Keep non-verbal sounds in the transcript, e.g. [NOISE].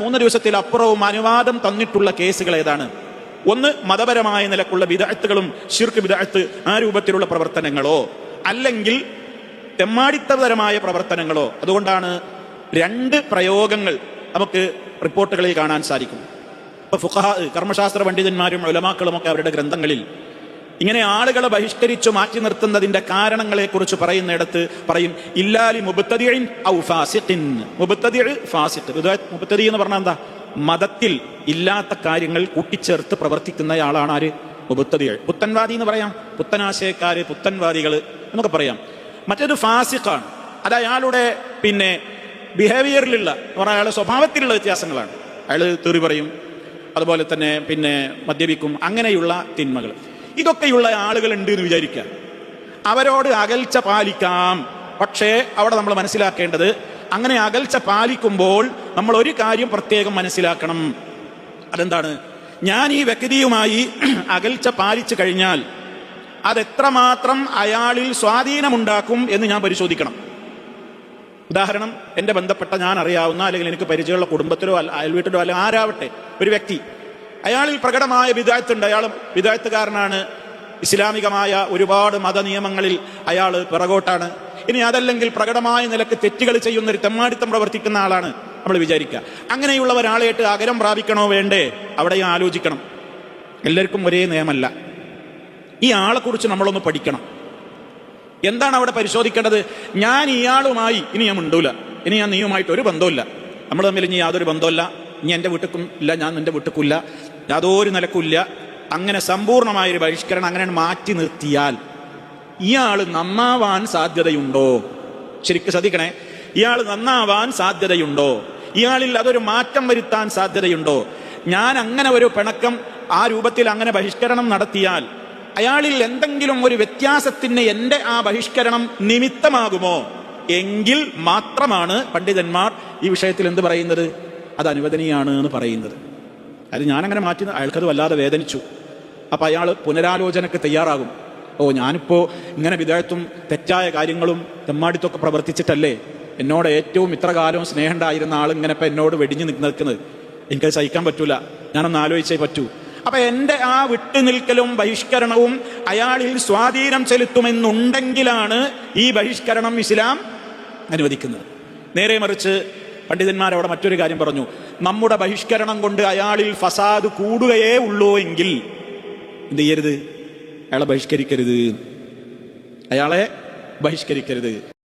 മൂന്ന് ദിവസത്തിൽ അപ്പുറവും അനുവാദം തന്നിട്ടുള്ള കേസുകൾ ഏതാണ്? ഒന്ന് മതപരമായ നിലക്കുള്ള വിദഗ്ധകളും ശിർക്ക് വിദഗ്ധ് ആ രൂപത്തിലുള്ള പ്രവർത്തനങ്ങളോ? അല്ലെങ്കിൽ തെമ്മാടിത്തപരമായ പ്രവർത്തനങ്ങളോ? അതുകൊണ്ടാണ് രണ്ട് പ്രയോഗങ്ങൾ നമുക്ക് റിപ്പോർട്ടുകളിൽ കാണാൻ സാധിക്കും. ഇപ്പൊ ഫുഖഹ കർമ്മശാസ്ത്ര പണ്ഡിതന്മാരും ഒലമാക്കളും ഒക്കെ അവരുടെ ഗ്രന്ഥങ്ങളിൽ ഇങ്ങനെ ആളുകളെ ബഹിഷ്കരിച്ചു മാറ്റി നിർത്തുന്നതിന്റെ കാരണങ്ങളെ കുറിച്ച് പറയുന്നിടത്ത് പറയും ഇല്ലാലി മുബത്തതിഴിൻ ഔ ഫാസിഖിൻ. മുബത്തതിഴ് ഫാസിഖ്. മുബത്തതി എന്ന് പറഞ്ഞാൽ എന്താ? മതത്തിൽ ഇല്ലാത്ത കാര്യങ്ങൾ കൂട്ടിച്ചേർത്ത് പ്രവർത്തിക്കുന്നയാളാണ് ആര്? മുബത്തതികൾ പുത്തൻവാദി എന്ന് പറയാം. പുത്തനാശയക്കാര് പുത്തൻവാദികൾ എന്നൊക്കെ പറയാം. മറ്റൊരു ഫാസിഖാണ്. അത് അയാളുടെ പിന്നെ ബിഹേവിയറിലുള്ള പറഞ്ഞാൽ അയാളുടെ സ്വഭാവത്തിലുള്ള വ്യത്യാസങ്ങളാണ്. അയാൾ തെറി പറയും. അതുപോലെ തന്നെ പിന്നെ മദ്യപിക്കും. അങ്ങനെയുള്ള തിന്മകൾ ഇതൊക്കെയുള്ള ആളുകളുണ്ട് എന്ന് വിചാരിക്കുക. അവരോട് അകൽച്ച പാലിക്കാം. പക്ഷേ അവിടെ നമ്മൾ മനസ്സിലാക്കേണ്ടത് അങ്ങനെ അകൽച്ച പാലിക്കുമ്പോൾ നമ്മൾ ഒരു കാര്യം പ്രത്യേകം മനസ്സിലാക്കണം. അതെന്താണ്? ഞാൻ ഈ വ്യക്തിയുമായി [CLEARS THROAT] അകൽച്ച പാലിച്ചു കഴിഞ്ഞാൽ അതെത്രമാത്രം അയാളിൽ സ്വാധീനമുണ്ടാക്കും എന്ന് ഞാൻ പരിശോധിക്കണം. ഉദാഹരണം എന്റെ ബന്ധപ്പെട്ട ഞാൻ അറിയാവുന്ന അല്ലെങ്കിൽ എനിക്ക് പരിചയമുള്ള കുടുംബത്തിലോ അയൽവീട്ടിലോ അല്ലെങ്കിൽ ആരാവട്ടെ ഒരു വ്യക്തി. അയാളിൽ പ്രകടമായ വിദായത്തുണ്ട് അയാൾ വിദായത്തുകാരനാണ് ഇസ്ലാമികമായ ഒരുപാട് മതനിയമങ്ങളിൽ അയാൾ പിറകോട്ടാണ്. ഇനി അതല്ലെങ്കിൽ പ്രകടമായ നിലയ്ക്ക് തെറ്റുകൾ ചെയ്യുന്ന ഒരു തെമ്മാടിത്തം പ്രവർത്തിക്കുന്ന ആളാണ് നമ്മൾ വിചാരിക്കുക. അങ്ങനെയുള്ള ഒരാളായിട്ട് അകരം പ്രാപിക്കണോ വേണ്ടേ? അവിടെയും ആലോചിക്കണം. എല്ലാവർക്കും ഒരേ നിയമമല്ല. ഈ ആളെ കുറിച്ച് നമ്മളൊന്ന് പഠിക്കണം. എന്താണ് അവിടെ പരിശോധിക്കേണ്ടത്? ഞാൻ ഇയാളുമായി ഇനി ഞാൻ മിണ്ടൂല. ഇനി ഞാൻ നീയുമായിട്ട് ഒരു ബന്ധമില്ല നമ്മൾ തമ്മിൽ ഇനി യാതൊരു ബന്ധമില്ല ഇനി എന്റെ വീട്ടിക്കും ഇല്ല ഞാൻ നിന്റെ വീട്ടിക്കില്ല യാതൊരു നിലക്കില്ല അങ്ങനെ സമ്പൂർണമായൊരു ബഹിഷ്കരണം അങ്ങനെ മാറ്റി നിർത്തിയാൽ ഇയാൾ നന്നാവാൻ സാധ്യതയുണ്ടോ? ശരിക്കും ശ്രദ്ധിക്കണേ. ഇയാൾ നന്നാവാൻ സാധ്യതയുണ്ടോ? ഇയാളിൽ അതൊരു മാറ്റം വരുത്താൻ സാധ്യതയുണ്ടോ? ഞാൻ അങ്ങനെ ഒരു പിണക്കം ആ രൂപത്തിൽ അങ്ങനെ ബഹിഷ്കരണം നടത്തിയാൽ അയാളിൽ എന്തെങ്കിലും ഒരു വ്യത്യാസത്തിന് എന്റെ ആ ബഹിഷ്കരണം നിമിത്തമാകുമോ? എങ്കിൽ മാത്രമാണ് പണ്ഡിതന്മാർ ഈ വിഷയത്തിൽ എന്ത് പറയുന്നത്? അത് അനുവദനീയാണ് എന്ന് പറയുന്നത്. അത് ഞാനങ്ങനെ മാറ്റി അയാൾക്കത് വല്ലാതെ വേദനിച്ചു. അപ്പം അയാൾ പുനരാലോചനക്ക് തയ്യാറാകും. ഓ ഞാനിപ്പോൾ ഇങ്ങനെ വിദേഹത്തും തെറ്റായ കാര്യങ്ങളും തെമ്മാടിത്തൊക്കെ പ്രവർത്തിച്ചിട്ടല്ലേ? എന്നോട് ഏറ്റവും ഇത്ര കാലവും സ്നേഹം ഉണ്ടായിരുന്ന ആൾ ഇങ്ങനെ ഇപ്പം എന്നോട് വെടിഞ്ഞു നിൽക്കുന്നത്. എനിക്കത് സഹിക്കാൻ പറ്റൂല. ഞാനൊന്ന് ആലോചിച്ചേ പറ്റൂ. അപ്പൊ എന്റെ ആ വിട്ടുനിൽക്കലും ബഹിഷ്കരണവും അയാളിൽ സ്വാധീനം ചെലുത്തുമെന്നുണ്ടെങ്കിലാണ് ഈ ബഹിഷ്കരണം ഇസ്ലാം അനുവദിക്കുന്നത്. നേരെ മറിച്ച് പണ്ഡിതന്മാർ അവിടെ മറ്റൊരു കാര്യം പറഞ്ഞു. നമ്മുടെ ബഹിഷ്കരണം കൊണ്ട് അയാളിൽ ഫസാദ് കൂടുകയേ ഉള്ളൂ എങ്കിൽ എന്ത് ചെയ്യരുത്? അയാളെ ബഹിഷ്കരിക്കരുത്. അയാളെ ബഹിഷ്കരിക്കരുത്.